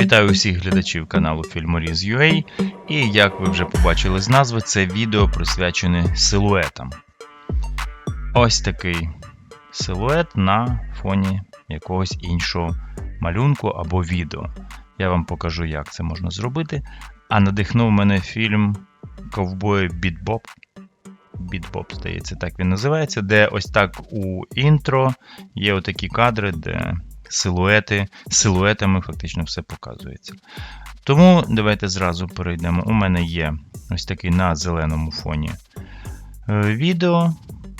Вітаю усіх глядачів каналу Фільморіз.ua і як ви вже побачили з назви, це відео присвячене силуетам. Ось такий силует на фоні якогось іншого малюнку або відео. Я вам покажу, як це можна зробити. А надихнув мене фільм Ковбой Бітбоп. Бітбоп, здається, так він називається, де ось так у інтро є отакі кадри, де силуети, силуетами фактично все показується. Тому давайте зразу перейдемо. У мене є ось такий на зеленому фоні е, відео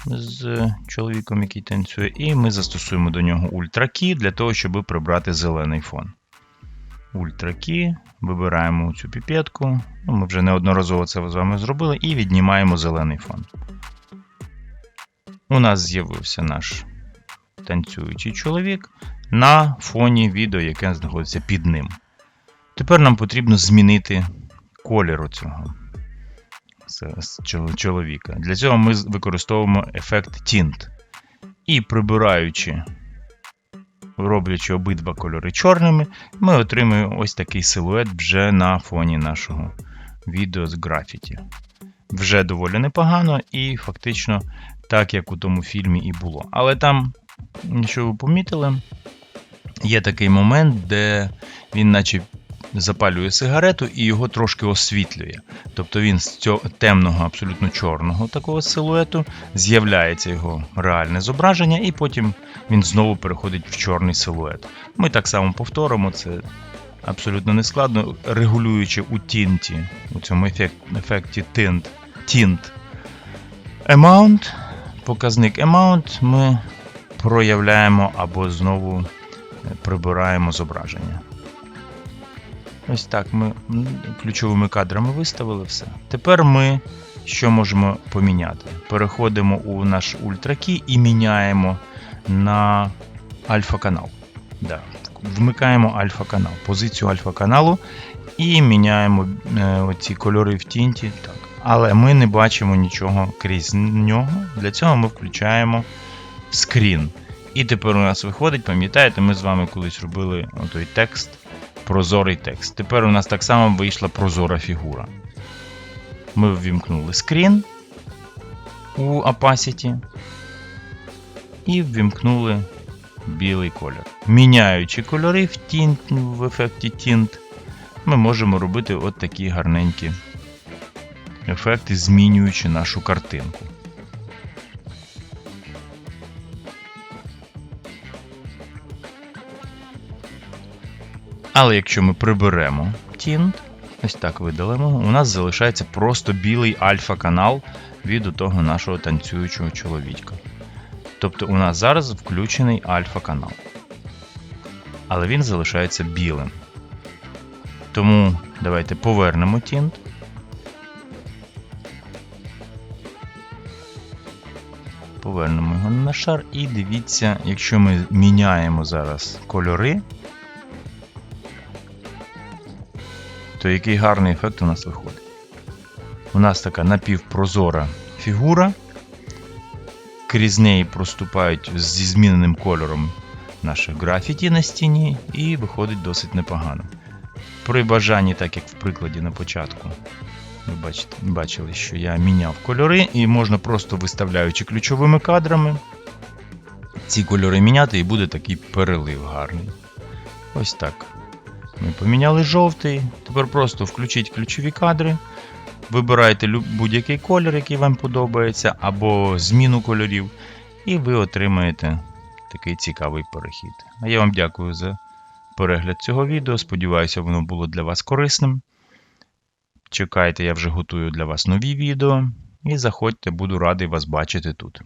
з чоловіком, який танцює, і ми застосуємо до нього ультракey для того, щоб прибрати зелений фон. Ультракey, вибираємо цю піпетку. Ну, ми вже неодноразово це з вами зробили, і віднімаємо зелений фон. У нас з'явився наш танцюючий чоловік на фоні відео, яке знаходиться під ним. Тепер нам потрібно змінити колір цього чоловіка. Для цього ми використовуємо ефект Tint. І прибираючи, роблячи обидва кольори чорними, ми отримуємо ось такий силует вже на фоні нашого відео з графіті. Вже доволі непогано, і фактично так, як у тому фільмі і було. Але там, що ви помітили, є такий момент, де він, наче запалює сигарету і його трошки освітлює. Тобто він з цього темного, абсолютно чорного такого силуету з'являється його реальне зображення, і потім він знову переходить в чорний силует. Ми так само повторимо це. Абсолютно нескладно, регулюючи у тінті, у цьому ефект, ефекті tint, tint amount, показник amount ми проявляємо або знову прибираємо зображення. Ось так ми ключовими кадрами виставили все. Тепер ми що можемо поміняти? Переходимо у наш ультракey і міняємо на альфа-канал. Да. Вмикаємо альфа-канал, позицію альфа-каналу і міняємо е, оці кольори в тінті. Так. Але ми не бачимо нічого крізь нього. Для цього ми включаємо скрін. І тепер у нас виходить, пам'ятаєте, ми з вами колись робили той текст, прозорий текст. Тепер у нас так само вийшла прозора фігура. Ми ввімкнули скрін у Opacity і ввімкнули білий колір. Міняючи кольори в тінт, в ефекті Tint, ми можемо робити от такі гарненькі ефекти, змінюючи нашу картинку. Але якщо ми приберемо Tint, ось так видалимо, у нас залишається просто білий альфа-канал від того нашого танцюючого чоловічка. Тобто у нас зараз включений альфа-канал. Але він залишається білим. Тому давайте повернемо Tint. Повернемо його на шар і дивіться, якщо ми міняємо зараз кольори. То який гарний ефект у нас виходить. У нас така напівпрозора фігура. Крізь неї проступають зі зміненим кольором наші графіті на стіні, і виходить досить непогано. При бажанні, так як в прикладі на початку, ви бачите, бачили, що я міняв кольори, і можна просто виставляючи ключовими кадрами, ці кольори міняти, і буде такий перелив гарний. Ось так. Ми поміняли жовтий. Тепер просто включіть ключові кадри. Вибирайте будь-який колір, який вам подобається, або зміну кольорів, і ви отримаєте такий цікавий перехід. А я вам дякую за перегляд цього відео. Сподіваюся, воно було для вас корисним. Чекайте, я вже готую для вас нові відео. І заходьте, буду радий вас бачити тут.